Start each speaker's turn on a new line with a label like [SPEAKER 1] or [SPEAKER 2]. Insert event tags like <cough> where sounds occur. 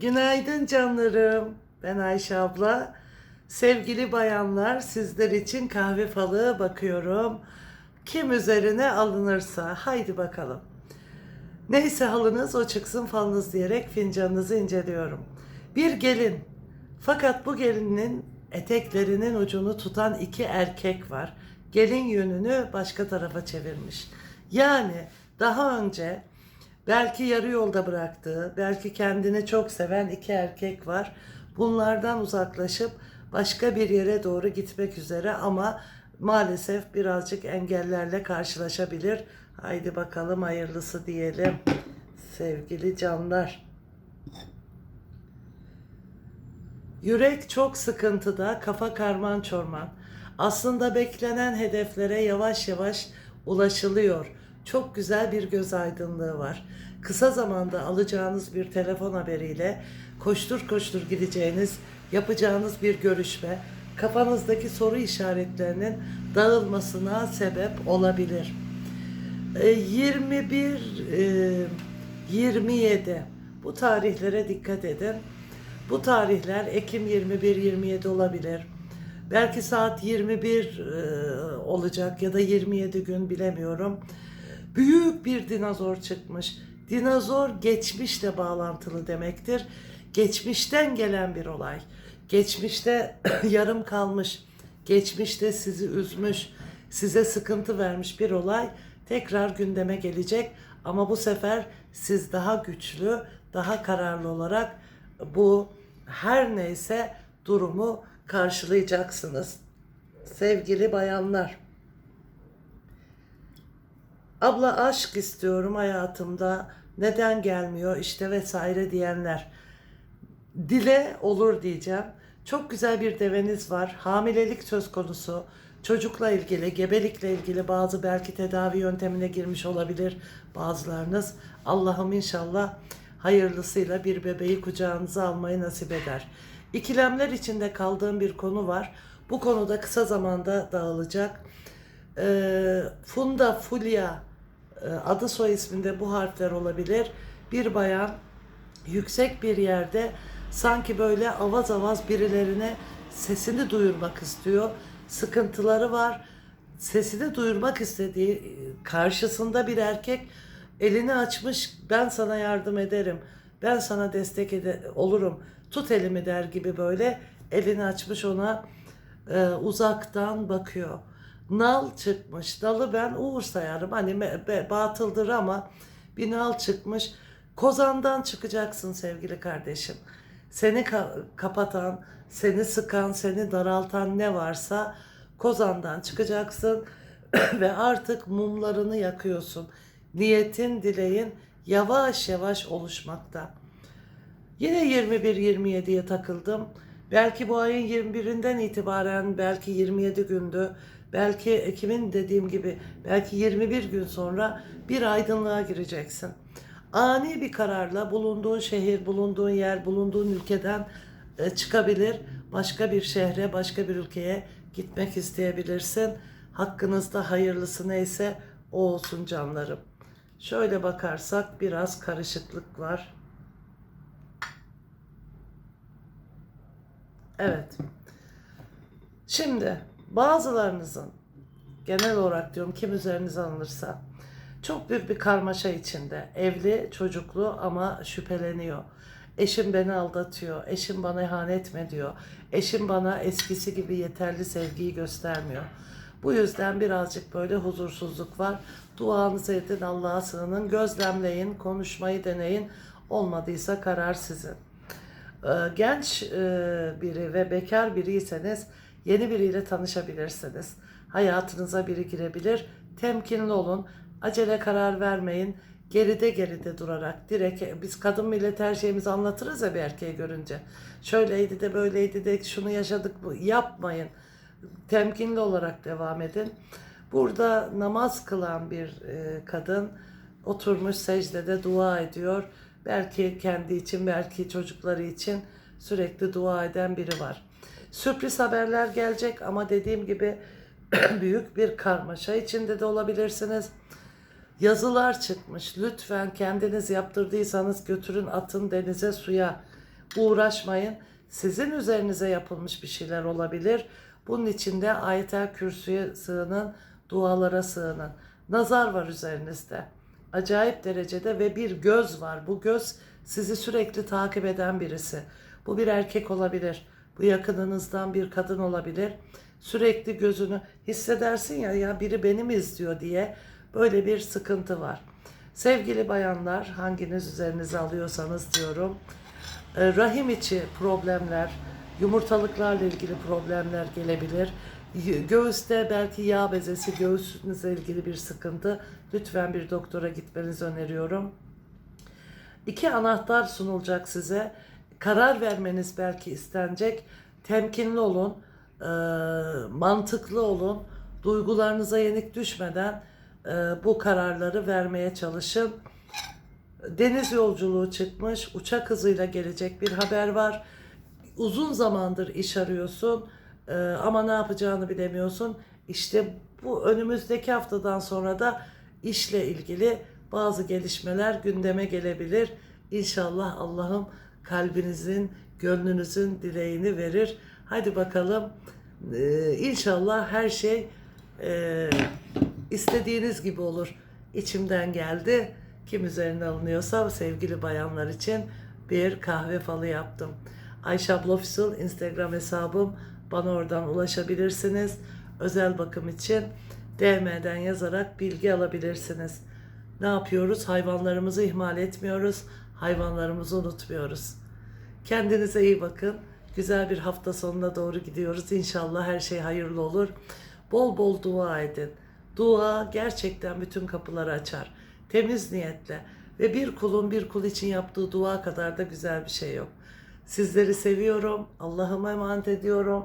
[SPEAKER 1] Günaydın canlarım. Ben Ayşe abla. Sevgili bayanlar sizler için kahve falı bakıyorum. Kim üzerine alınırsa haydi bakalım. Neyse halınız o çıksın falınız diyerek fincanınızı inceliyorum. Bir gelin. Fakat bu gelinin eteklerinin ucunu tutan iki erkek var. Gelin yönünü başka tarafa çevirmiş. Yani daha önce belki yarı yolda bıraktığı, belki kendini çok seven iki erkek var. Bunlardan uzaklaşıp başka bir yere doğru gitmek üzere ama maalesef birazcık engellerle karşılaşabilir. Haydi bakalım hayırlısı diyelim. Sevgili canlar. Yürek çok sıkıntıda, kafa karman çorman. Aslında beklenen hedeflere yavaş yavaş ulaşılıyor. Çok güzel bir göz aydınlığı var. Kısa zamanda alacağınız bir telefon haberiyle koştur koştur gideceğiniz, yapacağınız bir görüşme, kafanızdaki soru işaretlerinin dağılmasına sebep olabilir. E, 21 e, 27 bu tarihlere dikkat edin. Bu tarihler Ekim 21-27 olabilir. Belki saat 21 e, olacak ya da 27 gün bilemiyorum. Büyük bir dinozor çıkmış. Dinozor geçmişle bağlantılı demektir. Geçmişten gelen bir olay. Geçmişte <clears throat> yarım kalmış, geçmişte sizi üzmüş, size sıkıntı vermiş bir olay tekrar gündeme gelecek. Ama bu sefer siz daha güçlü, daha kararlı olarak bu her neyse durumu karşılayacaksınız. Sevgili bayanlar. Abla aşk istiyorum hayatımda. Neden gelmiyor işte vesaire diyenler. Dile olur diyeceğim. Çok güzel bir deveniz var. Hamilelik söz konusu. Çocukla ilgili, gebelikle ilgili bazı belki tedavi yöntemine girmiş olabilir bazılarınız. Allah'ım inşallah hayırlısıyla bir bebeği kucağınıza almayı nasip eder. İkilemler içinde kaldığım bir konu var. Bu konuda kısa zamanda dağılacak. Ee, Funda Fulya adı soy isminde bu harfler olabilir. Bir bayan yüksek bir yerde sanki böyle avaz avaz birilerine sesini duyurmak istiyor. Sıkıntıları var. Sesini duyurmak istediği karşısında bir erkek elini açmış ben sana yardım ederim. Ben sana destek ede- olurum. Tut elimi der gibi böyle elini açmış ona e, uzaktan bakıyor. Nal çıkmış. Nalı ben uğur sayarım. Hani batıldır ama bir nal çıkmış. Kozandan çıkacaksın sevgili kardeşim. Seni ka- kapatan, seni sıkan, seni daraltan ne varsa kozandan çıkacaksın <clears throat> ve artık mumlarını yakıyorsun. Niyetin, dileğin yavaş yavaş oluşmakta. Yine 21-27'ye takıldım. Belki bu ayın 21'inden itibaren belki 27 gündü. Belki Ekim'in dediğim gibi belki 21 gün sonra bir aydınlığa gireceksin. Ani bir kararla bulunduğun şehir, bulunduğun yer, bulunduğun ülkeden e, çıkabilir. Başka bir şehre, başka bir ülkeye gitmek isteyebilirsin. Hakkınızda hayırlısı neyse o olsun canlarım. Şöyle bakarsak biraz karışıklık var. Evet. Şimdi bazılarınızın genel olarak diyorum kim üzerinize alınırsa çok büyük bir karmaşa içinde. Evli, çocuklu ama şüpheleniyor. Eşim beni aldatıyor. Eşim bana ihanet mi diyor. Eşim bana eskisi gibi yeterli sevgiyi göstermiyor. Bu yüzden birazcık böyle huzursuzluk var. Duanızı edin, Allah'a sığının, gözlemleyin, konuşmayı deneyin. Olmadıysa karar sizin. Ee, genç e, biri ve bekar biriyseniz yeni biriyle tanışabilirsiniz. Hayatınıza biri girebilir. Temkinli olun. Acele karar vermeyin. Geride geride durarak direkt biz kadın millet her şeyimizi anlatırız ya bir erkeği görünce. Şöyleydi de böyleydi de şunu yaşadık bu yapmayın. Temkinli olarak devam edin. Burada namaz kılan bir e, kadın oturmuş secdede dua ediyor. Belki kendi için, belki çocukları için sürekli dua eden biri var. Sürpriz haberler gelecek ama dediğim gibi <clears throat> büyük bir karmaşa içinde de olabilirsiniz. Yazılar çıkmış. Lütfen kendiniz yaptırdıysanız götürün atın denize suya. uğraşmayın. Sizin üzerinize yapılmış bir şeyler olabilir. Bunun için de ayetel kürsüye sığının, dualara sığının. Nazar var üzerinizde. Acayip derecede ve bir göz var. Bu göz sizi sürekli takip eden birisi. Bu bir erkek olabilir. Bu yakınınızdan bir kadın olabilir. Sürekli gözünü hissedersin ya ya biri beni izliyor diye böyle bir sıkıntı var. Sevgili bayanlar hanginiz üzerinize alıyorsanız diyorum. E, Rahim içi problemler, yumurtalıklarla ilgili problemler gelebilir. Göğüste belki yağ bezesi, göğsünüzle ilgili bir sıkıntı. Lütfen bir doktora gitmenizi öneriyorum. İki anahtar sunulacak size. Karar vermeniz belki istenecek. Temkinli olun, e, mantıklı olun. Duygularınıza yenik düşmeden e, bu kararları vermeye çalışın. Deniz yolculuğu çıkmış, uçak hızıyla gelecek bir haber var. Uzun zamandır iş arıyorsun e, ama ne yapacağını bilemiyorsun. İşte bu önümüzdeki haftadan sonra da işle ilgili bazı gelişmeler gündeme gelebilir. İnşallah Allah'ım kalbinizin, gönlünüzün dileğini verir. Hadi bakalım. E, inşallah her şey e, istediğiniz gibi olur. İçimden geldi. Kim üzerine alınıyorsa sevgili bayanlar için bir kahve falı yaptım. Ayşe abla Official Instagram hesabım. Bana oradan ulaşabilirsiniz. Özel bakım için DM'den yazarak bilgi alabilirsiniz. Ne yapıyoruz? Hayvanlarımızı ihmal etmiyoruz. Hayvanlarımızı unutmuyoruz. Kendinize iyi bakın. Güzel bir hafta sonuna doğru gidiyoruz. İnşallah her şey hayırlı olur. Bol bol dua edin. Dua gerçekten bütün kapıları açar. Temiz niyetle ve bir kulun bir kul için yaptığı dua kadar da güzel bir şey yok. Sizleri seviyorum. Allah'ıma emanet ediyorum.